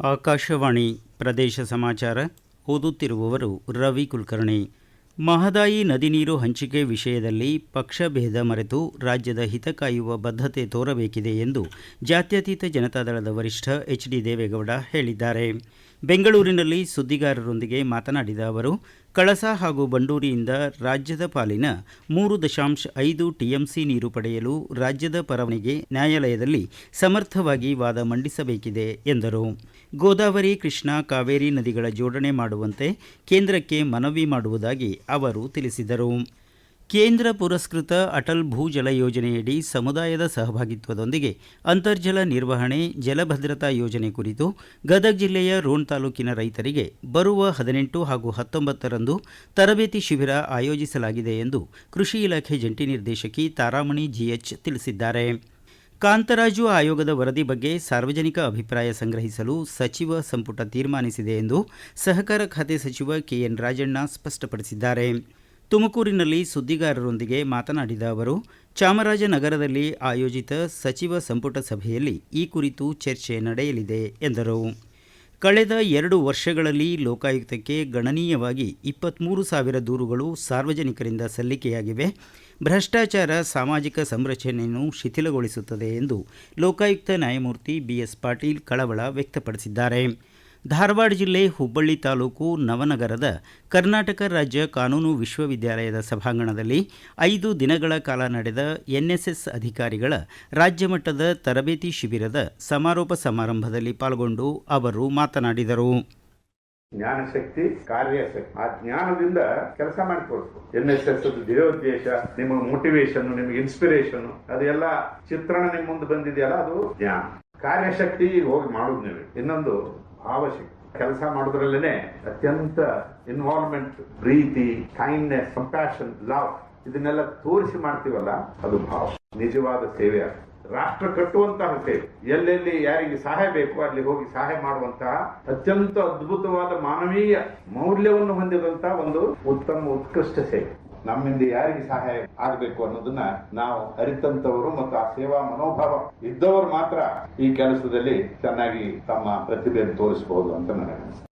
ಆಕಾಶವಾಣಿ ಪ್ರದೇಶ ಸಮಾಚಾರ. ಓದುತ್ತಿರುವವರು ರವಿ ಕುಲಕರ್ಣಿ. ಮಹದಾಯಿ ನದಿ ನೀರು ಹಂಚಿಕೆ ವಿಷಯದಲ್ಲಿ ಪಕ್ಷಭೇದ ಮರೆತು ರಾಜ್ಯದ ಹಿತ ಕಾಯುವ ಬದ್ಧತೆ ತೋರಬೇಕಿದೆ ಎಂದು ಜಾತ್ಯತೀತ ಜನತಾದಳದ ವರಿಷ್ಠ ಎಚ್ ಡಿ ದೇವೇಗೌಡ ಹೇಳಿದ್ದಾರೆ. ಬೆಂಗಳೂರಿನಲ್ಲಿ ಸುದ್ದಿಗಾರರೊಂದಿಗೆ ಮಾತನಾಡಿದ ಅವರು, ಕಳಸ ಹಾಗೂ ಬಂಡೂರಿಯಿಂದ ರಾಜ್ಯದ ಪಾಲಿನ ಮೂರು ದಶಾಂಶ ಐದು ಟಿಎಂಸಿ ನೀರು ಪಡೆಯಲು ರಾಜ್ಯದ ಪರವಾನಿಗೆ ನ್ಯಾಯಾಲಯದಲ್ಲಿ ಸಮರ್ಥವಾಗಿ ವಾದ ಮಂಡಿಸಬೇಕಿದೆ ಎಂದರು. ಗೋದಾವರಿ, ಕೃಷ್ಣಾ, ಕಾವೇರಿ ನದಿಗಳ ಜೋಡಣೆ ಮಾಡುವಂತೆ ಕೇಂದ್ರಕ್ಕೆ ಮನವಿ ಮಾಡುವುದಾಗಿ ಅವರು ತಿಳಿಸಿದರು. ಕೇಂದ್ರ ಪುರಸ್ಕೃತ ಅಟಲ್ ಭೂಜಲ ಯೋಜನೆಯಡಿ ಸಮುದಾಯದ ಸಹಭಾಗಿತ್ವದೊಂದಿಗೆ ಅಂತರ್ಜಲ ನಿರ್ವಹಣೆ ಜಲಭದ್ರತಾ ಯೋಜನೆ ಕುರಿತು ಗದಗ ಜಿಲ್ಲೆಯ ರೋಣ್ ತಾಲೂಕಿನ ರೈತರಿಗೆ ಬರುವ ಹದಿನೆಂಟು ಹಾಗೂ ಹತ್ತೊಂಬತ್ತರಂದು ತರಬೇತಿ ಶಿಬಿರ ಆಯೋಜಿಸಲಾಗಿದೆ ಎಂದು ಕೃಷಿ ಇಲಾಖೆ ಜಂಟಿ ನಿರ್ದೇಶಕಿ ತಾರಾಮಣಿ ಜಿಎಚ್ ತಿಳಿಸಿದ್ದಾರೆ. ಕಾಂತರಾಜು ಆಯೋಗದ ವರದಿ ಬಗ್ಗೆ ಸಾರ್ವಜನಿಕ ಅಭಿಪ್ರಾಯ ಸಂಗ್ರಹಿಸಲು ಸಚಿವ ಸಂಪುಟ ತೀರ್ಮಾನಿಸಿದೆ ಎಂದು ಸಹಕಾರ ಖಾತೆ ಸಚಿವ ಕೆಎನ್ ರಾಜಣ್ಣ ಸ್ಪಷ್ಟಪಡಿಸಿದ್ದಾರೆ. ತುಮಕೂರಿನಲ್ಲಿ ಸುದ್ದಿಗಾರರೊಂದಿಗೆ ಮಾತನಾಡಿದ ಅವರು, ಚಾಮರಾಜನಗರದಲ್ಲಿ ಆಯೋಜಿತ ಸಚಿವ ಸಂಪುಟ ಸಭೆಯಲ್ಲಿ ಈ ಕುರಿತು ಚರ್ಚೆ ನಡೆಯಲಿದೆ ಎಂದರು. ಕಳೆದ ಎರಡು ವರ್ಷಗಳಲ್ಲಿ ಲೋಕಾಯುಕ್ತಕ್ಕೆ ಗಣನೀಯವಾಗಿ ಇಪ್ಪತ್ತ್ಮೂರು ಸಾವಿರ ದೂರುಗಳು ಸಾರ್ವಜನಿಕರಿಂದ ಸಲ್ಲಿಕೆಯಾಗಿವೆ. ಭ್ರಷ್ಟಾಚಾರ ಸಾಮಾಜಿಕ ಸಂರಚನೆಯನ್ನು ಶಿಥಿಲಗೊಳಿಸುತ್ತದೆ ಎಂದು ಲೋಕಾಯುಕ್ತ ನ್ಯಾಯಮೂರ್ತಿ ಬಿಎಸ್ ಪಾಟೀಲ್ ಕಳವಳ ವ್ಯಕ್ತಪಡಿಸಿದ್ದಾರೆ. ಧಾರವಾಡ ಜಿಲ್ಲೆ ಹುಬ್ಬಳ್ಳಿ ತಾಲೂಕು ನವನಗರದ ಕರ್ನಾಟಕ ರಾಜ್ಯ ಕಾನೂನು ವಿಶ್ವವಿದ್ಯಾಲಯದ ಸಭಾಂಗಣದಲ್ಲಿ ಐದು ದಿನಗಳ ಕಾಲ ನಡೆದ ಎನ್ಎಸ್ಎಸ್ ಅಧಿಕಾರಿಗಳ ರಾಜ್ಯ ಮಟ್ಟದ ತರಬೇತಿ ಶಿಬಿರದ ಸಮಾರೋಪ ಸಮಾರಂಭದಲ್ಲಿ ಪಾಲ್ಗೊಂಡು ಅವರು ಮಾತನಾಡಿದರು. ಜ್ಞಾನಶಕ್ತಿ, ಕಾರ್ಯಶಕ್ತಿ, ಆ ಜ್ಞಾನದಿಂದ ಕೆಲಸ ಮಾಡಿ ಎನ್ಎಸ್ಎಸ್ ಎನ್ ಎಸ್ ಎಸ್ ಧ್ಯೇಯೋದ್ದೇಶ ನಿಮ್ಮ ಮೋಟಿವೇಶನ್ ನಿಮ್ಗೆ ಇನ್ಸ್ಪಿರೇಷನ್ ಅದೆಲ್ಲ ಚಿತ್ರಣ ನಿಮ್ಮ ಮುಂದೆ ಬಂದಿದೆಯಲ್ಲ, ಅದು ಜ್ಞಾನ. ಕಾರ್ಯಶಕ್ತಿ ಹೋಗಿ ಮಾಡುದು ನೀವು. ಇನ್ನೊಂದು ಭಾವಶಕ್ತಿ. ಕೆಲಸ ಮಾಡೋದ್ರಲ್ಲೇನೆ ಅತ್ಯಂತ ಇನ್ವಾಲ್ವ್ಮೆಂಟ್ ಪ್ರೀತಿ ಕೈಂಡ್ನೆಸ್ ಕಂಪ್ಯಾಷನ್ ಲವ್ ಇದನ್ನೆಲ್ಲ ತೋರಿಸಿ ಮಾಡ್ತೀವಲ್ಲ, ಅದು ಭಾವ. ನಿಜವಾದ ಸೇವೆ ರಾಷ್ಟ್ರ ಕಟ್ಟುವಂತಹ ಸೇವೆ. ಎಲ್ಲೆಲ್ಲಿ ಯಾರಿಗೆ ಸಹಾಯ ಬೇಕು ಅಲ್ಲಿ ಹೋಗಿ ಸಹಾಯ ಮಾಡುವಂತಹ ಅತ್ಯಂತ ಅದ್ಭುತವಾದ ಮಾನವೀಯ ಮೌಲ್ಯವನ್ನು ಹೊಂದಿದಂತಹ ಒಂದು ಉತ್ತಮ, ಉತ್ಕೃಷ್ಟ ಸೇವೆ. ನಮ್ಮಿಂದ ಯಾರಿಗೆ ಸಹಾಯ ಆಗಬೇಕು ಅನ್ನೋದನ್ನ ನಾವು ಅರಿತಂತವರು ಮತ್ತು ಆ ಸೇವಾ ಮನೋಭಾವ ಇದ್ದವರು ಮಾತ್ರ ಈ ಕೆಲಸದಲ್ಲಿ ಚೆನ್ನಾಗಿ ತಮ್ಮ ಪ್ರತಿಭೆಯನ್ನು ತೋರಿಸಬಹುದು ಅಂತ ನನಗೆ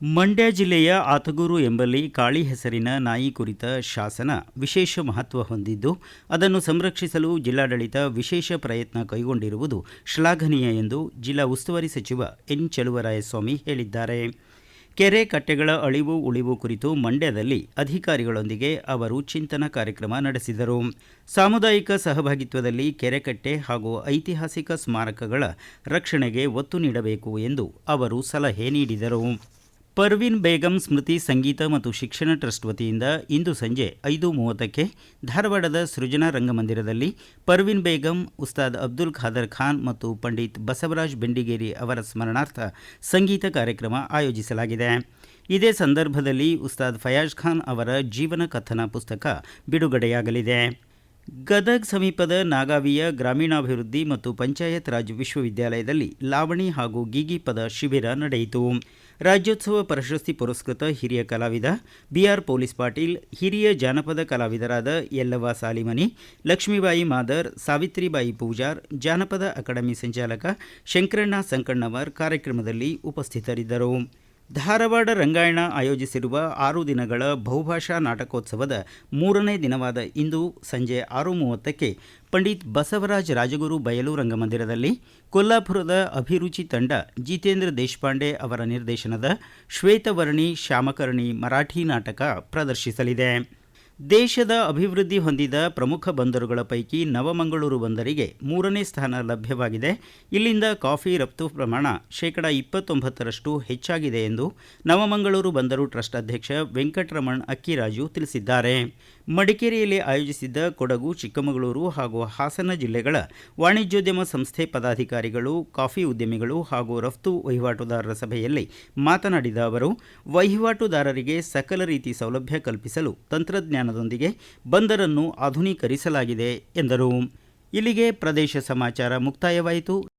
ಮಂಡ್ಯ ಜಿಲ್ಲೆಯ ಆತಗೂರು ಎಂಬಲ್ಲಿ ಕಾಳಿ ಹೆಸರಿನ ನಾಯಿ ಕುರಿತ ಶಾಸನ ವಿಶೇಷ ಮಹತ್ವ ಹೊಂದಿದ್ದು, ಅದನ್ನು ಸಂರಕ್ಷಿಸಲು ಜಿಲ್ಲಾಡಳಿತ ವಿಶೇಷ ಪ್ರಯತ್ನ ಕೈಗೊಂಡಿರುವುದು ಶ್ಲಾಘನೀಯ ಎಂದು ಜಿಲ್ಲಾ ಉಸ್ತುವಾರಿ ಸಚಿವ ಎನ್ ಚಲುವರಾಯಸ್ವಾಮಿ ಹೇಳಿದ್ದಾರೆ. ಕೆರೆ ಕಟ್ಟೆಗಳ ಅಳಿವು ಉಳಿವು ಕುರಿತು ಮಂಡ್ಯದಲ್ಲಿ ಅಧಿಕಾರಿಗಳೊಂದಿಗೆ ಅವರು ಚಿಂತನ ಕಾರ್ಯಕ್ರಮ ನಡೆಸಿದರು. ಸಾಮುದಾಯಿಕ ಸಹಭಾಗಿತ್ವದಲ್ಲಿ ಕೆರೆಕಟ್ಟೆ ಹಾಗೂ ಐತಿಹಾಸಿಕ ಸ್ಮಾರಕಗಳ ರಕ್ಷಣೆಗೆ ಒತ್ತು ನೀಡಬೇಕು ಎಂದು ಅವರು ಸಲಹೆ ನೀಡಿದರು. ಪರ್ವಿನ್ ಬೇಗಂ ಸ್ಮೃತಿ ಸಂಗೀತ ಮತ್ತು ಶಿಕ್ಷಣ ಟ್ರಸ್ಟ್ ವತಿಯಿಂದ ಇಂದು ಸಂಜೆ ಐದು ಮೂವತ್ತಕ್ಕೆ ಧಾರವಾಡದ ಸೃಜನಾ ರಂಗಮಂದಿರದಲ್ಲಿ ಪರ್ವಿನ್ ಬೇಗಂ, ಉಸ್ತಾದ್ ಅಬ್ದುಲ್ ಖಾದರ್ ಖಾನ್ ಮತ್ತು ಪಂಡಿತ್ ಬಸವರಾಜ್ ಬೆಂಡಿಗೇರಿ ಅವರ ಸ್ಮರಣಾರ್ಥ ಸಂಗೀತ ಕಾರ್ಯಕ್ರಮ ಆಯೋಜಿಸಲಾಗಿದೆ. ಇದೇ ಸಂದರ್ಭದಲ್ಲಿ ಉಸ್ತಾದ್ ಫಯಾಜ್ ಖಾನ್ ಅವರ ಜೀವನ ಕಥನ ಪುಸ್ತಕ ಬಿಡುಗಡೆಯಾಗಲಿದೆ. ಗದಗ್ ಸಮೀಪದ ನಾಗಾವಿಯ ಗ್ರಾಮೀಣಾಭಿವೃದ್ಧಿ ಮತ್ತು ಪಂಚಾಯತ್ ರಾಜ್ ವಿಶ್ವವಿದ್ಯಾಲಯದಲ್ಲಿ ಲಾವಣಿ ಹಾಗೂ ಗೀಗಿ ಪದ ಶಿಬಿರ ನಡೆಯಿತು. ರಾಜ್ಯೋತ್ಸವ ಪ್ರಶಸ್ತಿ ಪುರಸ್ಕೃತ ಹಿರಿಯ ಕಲಾವಿದ ಬಿಆರ್ ಪೊಲೀಸ್ ಪಾಟೀಲ್, ಹಿರಿಯ ಜಾನಪದ ಕಲಾವಿದರಾದ ಯಲ್ಲವ ಸಾಲಿಮನಿ, ಲಕ್ಷ್ಮೀಬಾಯಿ ಮಾದರ್, ಸಾವಿತ್ರಿಬಾಯಿ ಪೂಜಾರ್, ಜಾನಪದ ಅಕಾಡೆಮಿ ಸಂಚಾಲಕ ಶಂಕರಣ್ಣ ಸಂಕಣ್ಣವರ್ ಕಾರ್ಯಕ್ರಮದಲ್ಲಿ ಉಪಸ್ಥಿತರಿದ್ದರು. ಧಾರವಾಡ ರಂಗಾಯಣ ಆಯೋಜಿಸಿರುವ ಆರು ದಿನಗಳ ಬಹುಭಾಷಾ ನಾಟಕೋತ್ಸವದ ಮೂರನೇ ದಿನವಾದ ಇಂದು ಸಂಜೆ ಆರು ಮೂವತ್ತಕ್ಕೆ ಪಂಡಿತ್ ಬಸವರಾಜ ರಾಜಗುರು ಬಯಲು ರಂಗಮಂದಿರದಲ್ಲಿ ಕೊಲ್ಲಾಪುರದ ಅಭಿರುಚಿ ತಂಡ ಜಿತೇಂದ್ರ ದೇಶಪಾಂಡೆ ಅವರ ನಿರ್ದೇಶನದ ಶ್ವೇತವರ್ಣಿ, ಶ್ಯಾಮಕರ್ಣಿ ಮರಾಠಿ ನಾಟಕ ಪ್ರದರ್ಶಿಸಲಿದೆ. ದೇಶದ ಅಭಿವೃದ್ಧಿ ಹೊಂದಿದ ಪ್ರಮುಖ ಬಂದರುಗಳ ಪೈಕಿ ನವಮಂಗಳೂರು ಬಂದರಿಗೆ ಮೂರನೇ ಸ್ಥಾನ ಲಭ್ಯವಾಗಿದೆ. ಇಲ್ಲಿಂದ ಕಾಫಿ ರಫ್ತು ಪ್ರಮಾಣ ಶೇಕಡಾ ಇಪ್ಪತ್ತೊಂಬತ್ತರಷ್ಟು ಹೆಚ್ಚಾಗಿದೆ ಎಂದು ನವಮಂಗಳೂರು ಬಂದರು ಟ್ರಸ್ಟ್ ಅಧ್ಯಕ್ಷ ವೆಂಕಟರಮಣ್ ಅಕ್ಕಿರಾಜು ತಿಳಿಸಿದ್ದಾರೆ. ಮಡಿಕೇರಿಯಲ್ಲಿ ಆಯೋಜಿಸಿದ್ದ ಕೊಡಗು, ಚಿಕ್ಕಮಗಳೂರು ಹಾಗೂ ಹಾಸನ ಜಿಲ್ಲೆಗಳ ವಾಣಿಜ್ಯೋದ್ಯಮ ಸಂಸ್ಥೆ ಪದಾಧಿಕಾರಿಗಳು, ಕಾಫಿ ಉದ್ಯಮಿಗಳು ಹಾಗೂ ರಫ್ತು ವಹಿವಾಟುದಾರರ ಸಭೆಯಲ್ಲಿ ಮಾತನಾಡಿದ ಅವರು, ವಹಿವಾಟುದಾರರಿಗೆ ಸಕಲ ರೀತಿ ಸೌಲಭ್ಯ ಕಲ್ಪಿಸಲು ತಂತ್ರಜ್ಞಾನದೊಂದಿಗೆ ಬಂದರನ್ನು ಆಧುನೀಕರಿಸಲಾಗಿದೆ ಎಂದರು. ಇಲ್ಲಿಗೆ ಪ್ರದೇಶ ಸಮಾಚಾರ ಮುಕ್ತಾಯವಾಯಿತು.